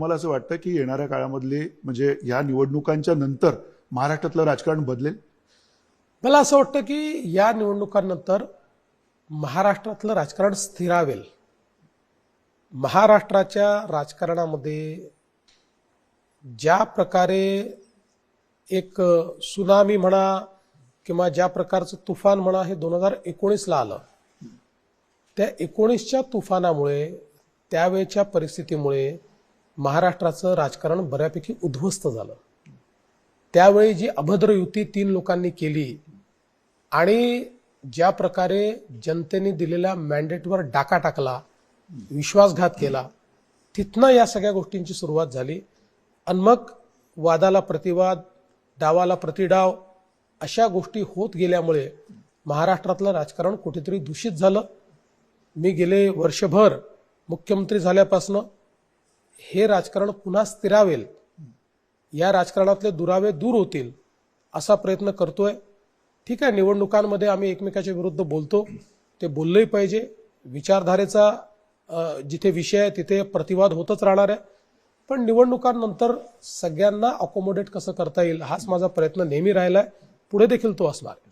तुम्हाला असं वाटतं की येणाऱ्या काळामधले म्हणजे या निवडणुकांच्या नंतर महाराष्ट्रातलं राजकारण बदलेल? मला असं वाटतं की या निवडणुकांनंतर महाराष्ट्रातलं राजकारण स्थिरावेल. महाराष्ट्राच्या राजकारणामध्ये ज्या प्रकारे एक सुनामी म्हणा किंवा ज्या प्रकारचं तुफान म्हणा हे दोन हजार एकोणीसला आलं त्या एकोणीसच्या तुफानामुळे त्यावेळच्या परिस्थितीमुळे महाराष्ट्राचं राजकारण बऱ्यापैकी उद्ध्वस्त झालं. त्यावेळी जी अभद्र युती तीन लोकांनी केली आणि ज्या प्रकारे जनतेने दिलेल्या मॅन्डेटवर डाका टाकला विश्वासघात केला तिथनं या सगळ्या गोष्टींची सुरुवात झाली. आणि मग वादाला प्रतिवाद डावाला प्रतिडाव अशा गोष्टी होत गेल्यामुळे महाराष्ट्रातलं राजकारण कुठेतरी दूषित झालं. मी गेले वर्षभर मुख्यमंत्री झाल्यापासनं हे राजकारण पुन्हा स्थिरावेल. या राजकारणातले दुरावे दूर होतील असा प्रयत्न करतोय. ठीक आहे निवडणुकांमध्ये आम्ही एकमेकाच्या विरुद्ध बोलतो. ते बोललंही पाहिजे. विचारधारेचा जिथे विषय आहे तिथे प्रतिवाद होतच राहणार आहे. पण निवडणुकांनंतर सगळ्यांना अकोमोडेट कसं करता येईल हाच माझा प्रयत्न नेहमी राहिला आहे पुढे देखील तो असणार. आहे